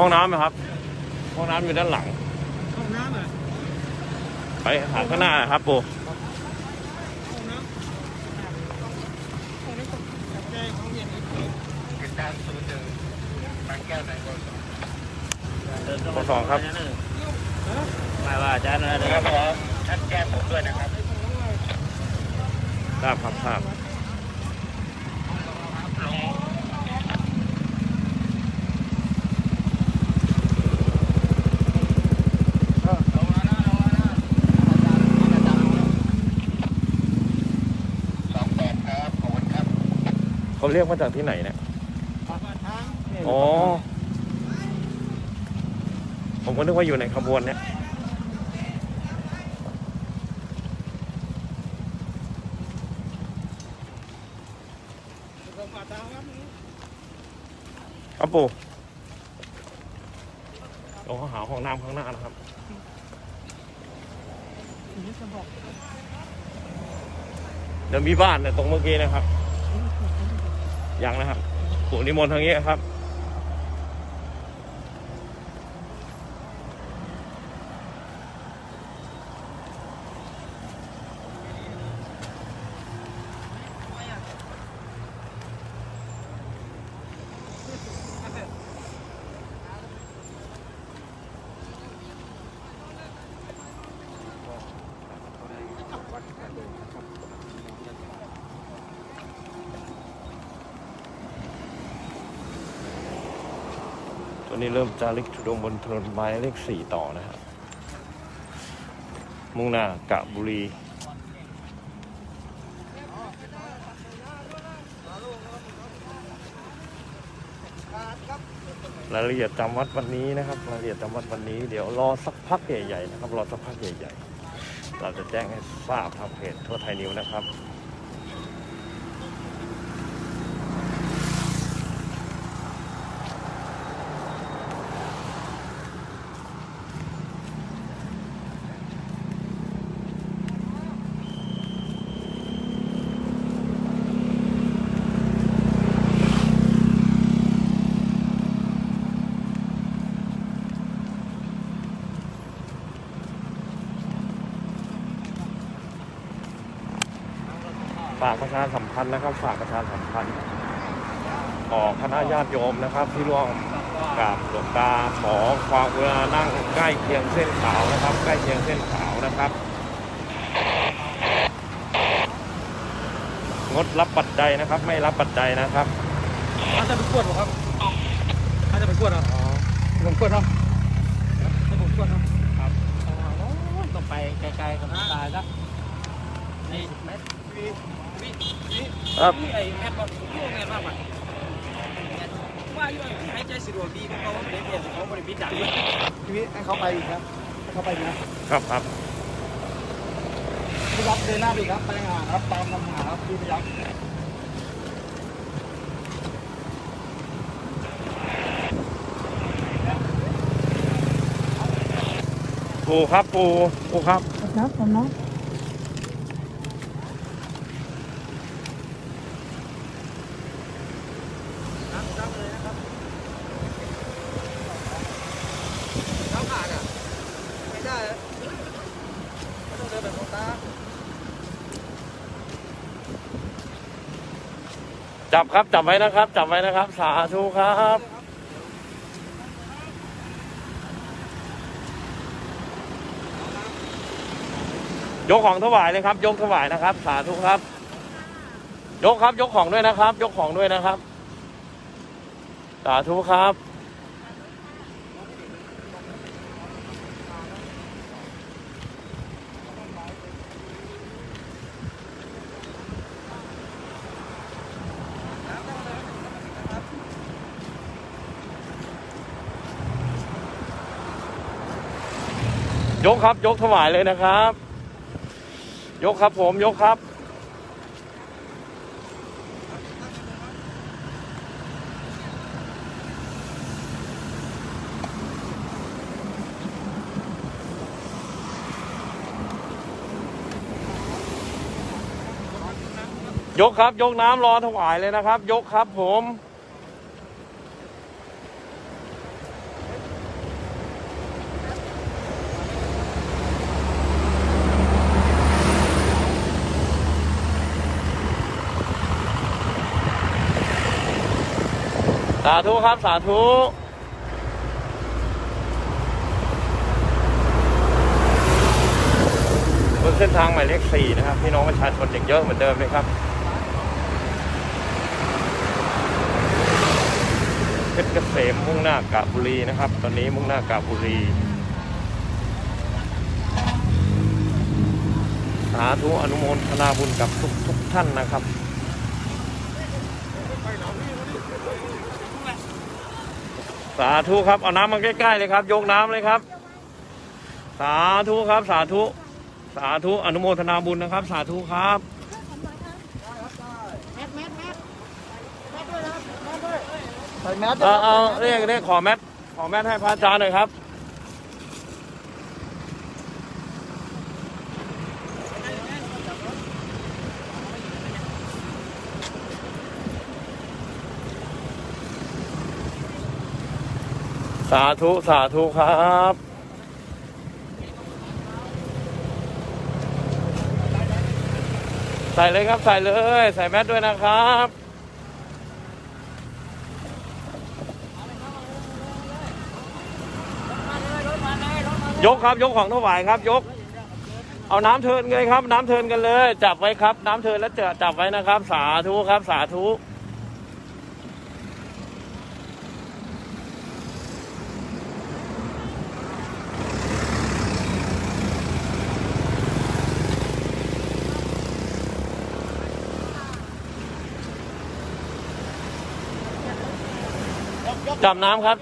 ห้องน้ำไหมครับ ห้องน้ำอยู่ด้านหลัง ห้องน้ำอะไปหาข้างหน้าครับปูห้องน้ำห้องนี้ก็จับใจของเย็นอีกทีติดตามศูนย์หนึ่งบางแก้วไหนก็ปสองครับไม่ว่าอาจารย์อะไรครับผมท่านแจ้งผมด้วยนะครับทราบครับทราบ สองแปดครับขอบคุณครับ เขาเรียกมาจากที่ไหนเนี่ยปากทางอ๋อ ผมก็นึกว่าอยู่ในขบวนเนี่ยปากทางครับนี่ครับปูเราก็หาห้องน้ำข้างหน้านะครับนี่จะบอกเดี๋ยวมีบ้านเนี่ยตรงเมื่อกี้นะครับ ยังนะครับปูนิมนต์ทางนี้ครับ ตัวนี้เริ่มจาริกทุดงบนถนนไม้เลขสี่ต่อนะครับมุ่งหน้ากะบุรีรายละเอียดจำวัดวันนี้นะครับรายละเอียดจำวัดวันนี้เดี๋ยวรอสักพักใหญ่ๆนะครับรอสักพักใหญ่ๆเราจะแจ้งให้ทราบทางเพจทั่วไทยนิวนะครับ ฝากประชาสัมพันธ์นะครับ ฝากประชาสัมพันธ์ต่อคณะญาติโยมนะครับ ที่ร่วมกราบหลวงตาขอความเวลานั่งใกล้เคียงเส้นขาวนะครับ ใกล้เคียงเส้นขาวนะครับงดรับปัจจัยนะครับ ไม่รับปัจจัยนะครับอาจจะไปกวดหรอครับอาจจะไปกวดเหรอผมกวดเนาะให้ผมกวดเนาะต้องไปไกลๆกับตายสักนี่เมตร ครับไอ้แม่ก็ยุ่งแม่มากกว่าว่าอยู่หายใจสะดวกดีเขาไม่ได้เปลี่ยนเขาไม่ได้พิจารณาชีวิตให้เขาไปอีกครับให้เขาไปอีกนะครับครับพี่ยับเดินหน้าดีครับไปหาครับตามลำหาครับพี่ยับปูครับปูปูครับครับผมน้อง เขาขาดอะ ไม่ได้ต้องเดินแบบของตา จับครับ จับไว้นะครับ จับไว้นะครับ สาธุครับยกของถวายเลยครับ ยกถวายนะครับ สาธุครับ ยกครับ ยกของด้วยนะครับ ยกของด้วยนะครับาธุครับ ยกครับยกถวายเลยนะครับ ยกครับผมยกครับ ยกครับ ยกน้ำรอถวายเลยนะครับ ยกครับผมสาธุครับ สาธุบนเส้นทางหมายเลขสี่นะครับ พี่น้องประชาชนยังเยอะเหมือนเดิมเลยครับ เกษมมุ่งหน้ากาบุรีนะครับ ตอนนี้มุ่งหน้ากาบบุรี สาธุอนุโมทนาบุญกับทุกทุกท่านนะครับสาธุครับเอาน้ำมาใกล้ๆเลยครับ ยกน้ำเลยครับ สาธุครับ สาธุ สาธุอนุโมทนาบุญนะครับ สาธุครับ ใส่แมสเออเอาเรียกเรียกขอแมทขอแมทให้พระอาจารย์หน่อยครับ สาธุ สาธุครับ ใส่เลยครับใส่เลย ใส่แมทด้วยนะครับ ยกครับยกของถวายครับ ยก เอาน้ำเทินเลยครับ น้ำเทินกันเลย จับไว้ครับ น้ำเทินแล้วเจอจับไว้นะครับ สาธุครับ สาธุจับน้ำครับ